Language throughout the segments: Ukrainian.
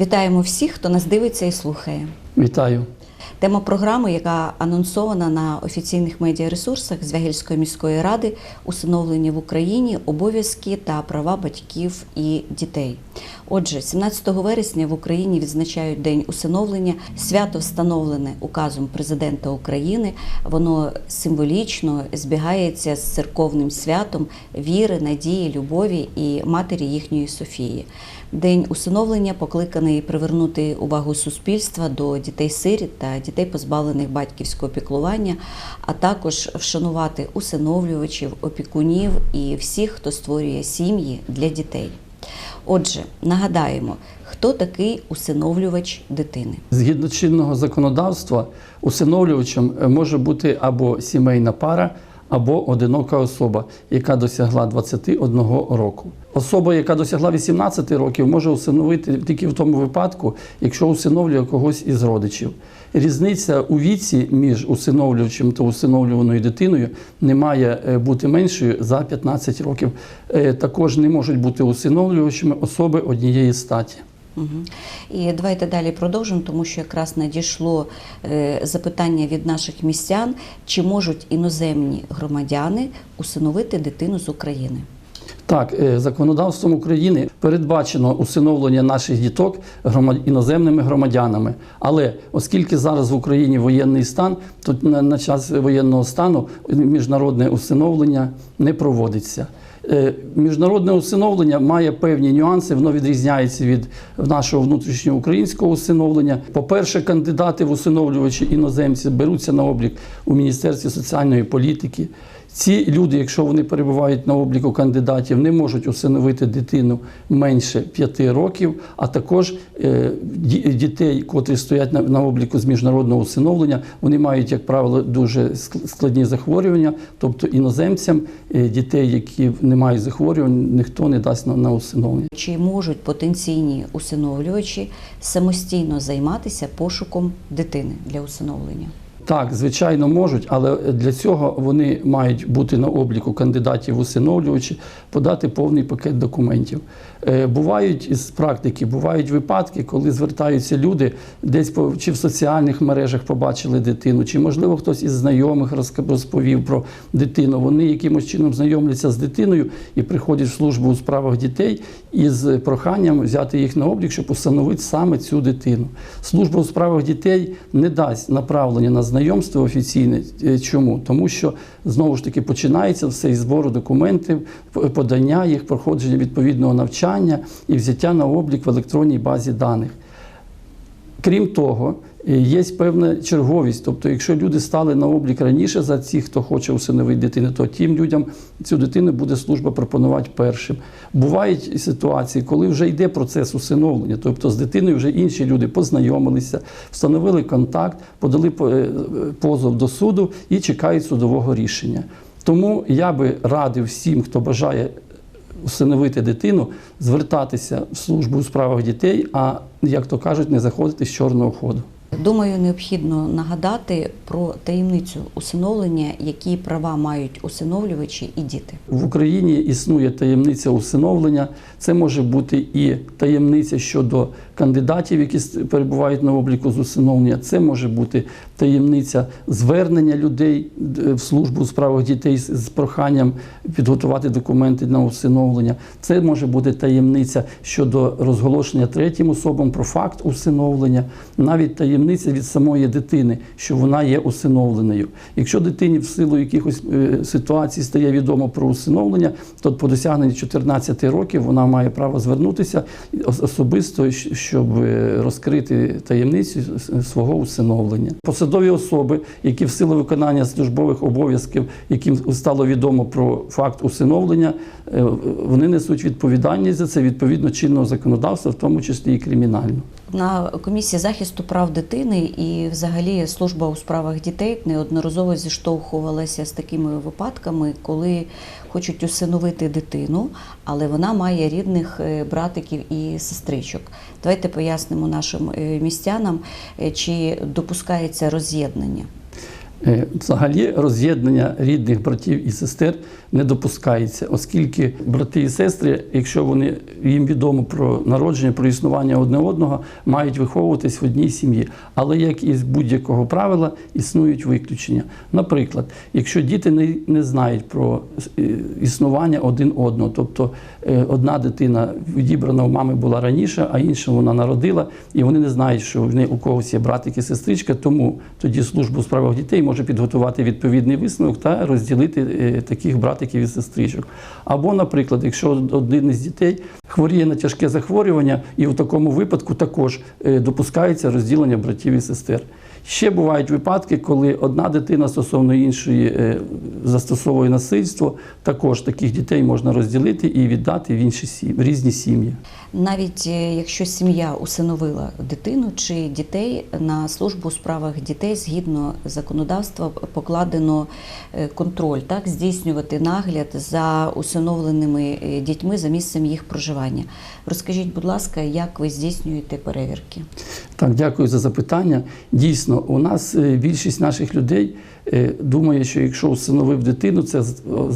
Вітаємо всіх, хто нас дивиться і слухає. Вітаю. Тема програми, яка анонсована на офіційних медіаресурсах Звягільської міської ради, усиновлення в Україні, обов'язки та права батьків і дітей. Отже, 17 вересня в Україні відзначають День усиновлення. Свято встановлене указом президента України. Воно символічно збігається з церковним святом віри, надії, любові і матері їхньої Софії. День усиновлення покликаний привернути увагу суспільства до дітей-сиріт та дітей, позбавлених батьківського піклування, а також вшанувати усиновлювачів, опікунів і всіх, хто створює сім'ї для дітей. Отже, нагадаємо, хто такий усиновлювач дитини. Згідно чинного законодавства, усиновлювачем може бути або сімейна пара, або одинока особа, яка досягла 21 року. Особа, яка досягла 18 років, може усиновити тільки в тому випадку, якщо усиновлює когось із родичів. Різниця у віці між усиновлювачем та усиновлюваною дитиною не має е, бути меншою за 15 років. Е, Також не можуть бути усиновлювачами особи однієї статі. І давайте далі продовжимо, тому що якраз надійшло е, запитання від наших містян, чи можуть іноземні громадяни усиновити дитину з України. Так, е, законодавством України передбачено усиновлення наших діток іноземними громадянами. Але оскільки зараз в Україні воєнний стан, то на, час воєнного стану міжнародне усиновлення не проводиться. Е, Міжнародне усиновлення має певні нюанси, воно відрізняється від нашого внутрішнього українського усиновлення. По-перше, кандидати в усиновлювачі іноземці беруться на облік у Міністерстві соціальної політики. Ці люди, якщо вони перебувають на обліку кандидатів, не можуть усиновити дитину менше 5 років, а також е, дітей, котрі стоять на, обліку з міжнародного усиновлення, вони мають, як правило, дуже ск- складні захворювання. Тобто іноземцям е, дітей, які не мають захворювань, ніхто не дасть на усиновлення. Чи можуть потенційні усиновлювачі самостійно займатися пошуком дитини для усиновлення? Так, звичайно, можуть, але для цього вони мають бути на обліку кандидатів усиновлювачі, подати повний пакет документів. Е, Бувають із практики, бувають випадки, коли звертаються люди, десь чи в соціальних мережах побачили дитину, чи можливо хтось із знайомих розповів про дитину. Вони якимось чином знайомляться з дитиною і приходять в службу у справах дітей із проханням взяти їх на облік, щоб установити саме цю дитину. Служба у справах дітей не дасть направлення на знайомство офіційне. Е, Чому? Тому що знову ж таки починається все із збору документів, подання їх, проходження відповідного навчання і взяття на облік в електронній базі даних. Крім того, е, є певна черговість. Тобто, якщо люди стали на облік раніше за ці, хто хоче усиновити дитину, то тим людям цю дитину буде служба пропонувати першим. Бувають ситуації, коли вже йде процес усиновлення, тобто з дитиною вже інші люди познайомилися, встановили контакт, подали е, позов до суду і чекають судового рішення. Тому я би радив всім, хто бажає усиновити дитину, звертатися в службу у справах дітей, а як то кажуть, не заходити з чорного ходу. Думаю, необхідно нагадати про таємницю усиновлення, які права мають усиновлювачі і діти. В Україні існує таємниця усиновлення. Це може бути і таємниця щодо кандидатів, які перебувають на обліку з усиновлення. Це може бути таємниця звернення людей в службу у справах дітей з з проханням підготувати документи на усиновлення. Це може бути таємниця щодо розголошення третім особам про факт усиновлення, навіть таємниця від самої дитини, що вона є усиновленою. Якщо дитині в силу якихось е, ситуацій стає відомо про усиновлення, то по досягненні 14 років вона має право звернутися особисто, щоб е, розкрити таємницю свого усиновлення. Посадові особи, які в силу виконання службових обов'язків, яким стало відомо про факт усиновлення, е, вони несуть відповідальність за це відповідно чинного законодавства, в тому числі і кримінальну. На комісії захисту прав дитини і, взагалі, служба у справах дітей неодноразово зіштовхувалася з такими випадками, коли хочуть усиновити дитину, але вона має рідних е, братиків і сестричок. Давайте пояснимо нашим е, містянам, е, чи допускається роз'єднання. Взагалі роз'єднання рідних братів і сестер не допускається, оскільки брати і сестри, якщо вони їм відомо про народження, про існування одне одного, мають виховуватись в одній сім'ї. Але як і з будь-якого правила існують виключення. Наприклад, якщо діти не, не знають про е, існування один одного, тобто е, одна дитина відібрана у мами була раніше, а інша вона народила, і вони не знають, що в неї у когось є братик і сестричка, тому тоді служба у справах дітей може підготувати відповідний висновок та розділити е, таких братиків і сестричок. Або, наприклад, якщо один із дітей хворіє на тяжке захворювання, і в такому випадку також е, допускається розділення братів і сестер. Ще бувають випадки, коли одна дитина стосовно іншої е, застосовує насильство. Також таких дітей можна розділити і віддати в інші сім'ї, в різні сім'ї. Навіть е, якщо сім'я усиновила дитину чи дітей на службу у справах дітей згідно законодавства покладено е, контроль, так здійснювати нагляд за усиновленими дітьми за місцем їх проживання. Розкажіть, будь ласка, як ви здійснюєте перевірки? Так, дякую за запитання. Дійсно, у нас е, більшість наших людей е, думає, що якщо усиновив дитину, це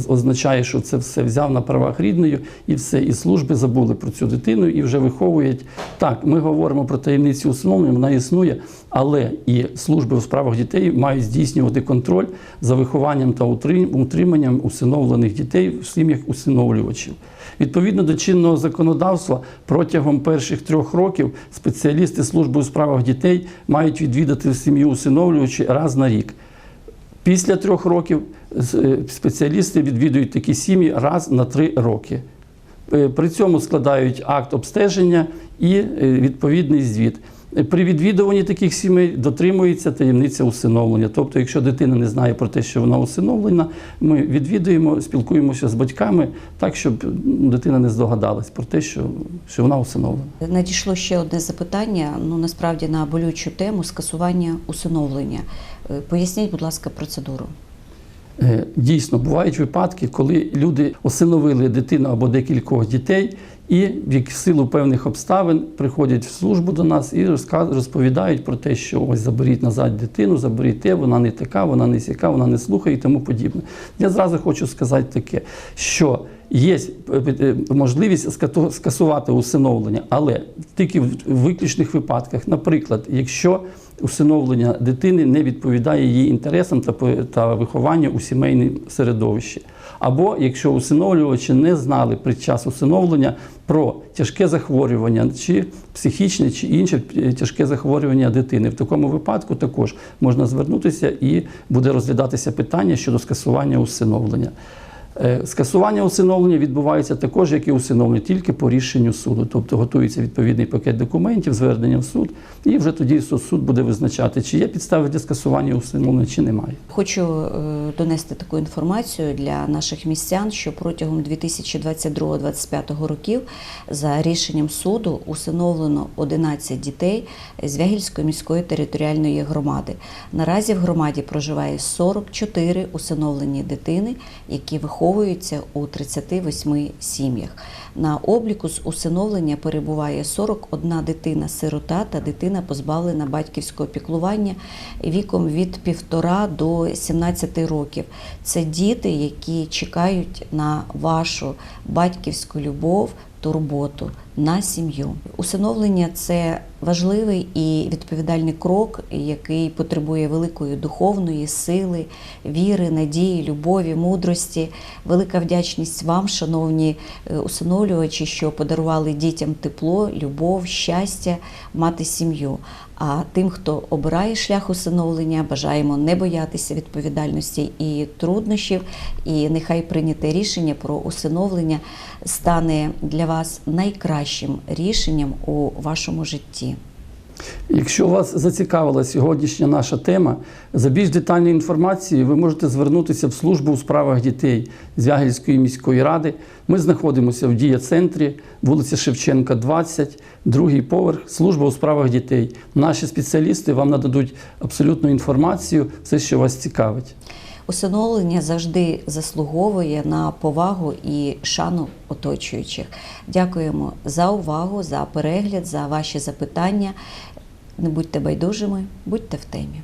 означає, що це все взяв на правах рідною і все, і служби забули про цю дитину і вже виховують. Так, ми говоримо про таємницю усиновлення, вона існує, але і служби у справах дітей мають здійснювати контроль за вихованням та утриманням усиновлених дітей в сім'ях усиновлювачів. Відповідно до чинного законодавства, протягом перших трьох років спеціалісти служби у справах дітей мають відвідати сім'ю усиновлюючи раз на рік. Після трьох років е, спеціалісти відвідують такі сім'ї раз на три роки. Е, При цьому складають акт обстеження і е, відповідний звіт. При відвідуванні таких сімей дотримується таємниця усиновлення. Тобто, якщо дитина не знає про те, що вона усиновлена, ми відвідуємо, спілкуємося з батьками так, щоб ну, дитина не здогадалась про те, що, що вона усиновлена. Надійшло ще одне запитання. Ну насправді на болючу тему скасування усиновлення. Е, Поясніть, будь ласка, процедуру. Е, Дійсно, бувають випадки, коли люди осиновили дитину або декількох дітей, і в силу певних обставин приходять в службу до нас і розповідають про те, що ось заберіть назад дитину, заберіть те, вона не така, вона не сяка, вона не слухає і тому подібне. Я зразу хочу сказати таке, що є е, е, можливість скасувати усиновлення, але тільки в виключних випадках. Наприклад, якщо усиновлення дитини не відповідає її інтересам та, вихованню у сімейному середовищі. Або якщо усиновлювачі не знали під час усиновлення про тяжке захворювання, чи психічне, чи інше е, тяжке захворювання дитини. В такому випадку також можна звернутися і буде розглядатися питання щодо скасування усиновлення. Е, Скасування усиновлення відбувається також, як і усиновлення, тільки по рішенню суду. Тобто готується відповідний пакет документів, звернення в суд, і вже тоді суд буде визначати, чи є підстави для скасування усиновлення, чи немає. Хочу е, донести таку інформацію для наших містян, що протягом 2022-2025 років за рішенням суду усиновлено 11 дітей з Вягільської міської територіальної громади. Наразі в громаді проживає 44 усиновлені дитини, які виховуються у 38 сім'ях. На обліку з усиновлення перебуває 41 дитина-сирота та дитина позбавлена батьківського піклування віком від 1,5 до 17 років. Це діти, які чекають на вашу батьківську любов, турботу на сім'ю. Усиновлення це важливий і відповідальний крок, який потребує великої духовної сили, віри, надії, любові, мудрості. Велика вдячність вам, шановні е, усиновлювачі, що подарували дітям тепло, любов, щастя, мати сім'ю. А тим, хто обирає шлях усиновлення, бажаємо не боятися відповідальності і труднощів. І нехай прийняте рішення про усиновлення стане для вас найкращим рішенням у вашому житті. Якщо вас зацікавила сьогоднішня наша тема, за більш детальною інформацією ви можете звернутися в службу у справах дітей з Ягельської міської ради. Ми знаходимося в дія-центрі, вулиця Шевченка, 20, другий поверх, служба у справах дітей. Наші спеціалісти вам нададуть абсолютну інформацію, все, що вас цікавить. Усиновлення завжди заслуговує на повагу і шану оточуючих. Дякуємо за увагу, за перегляд, за ваші запитання. Не будьте байдужими, будьте в темі.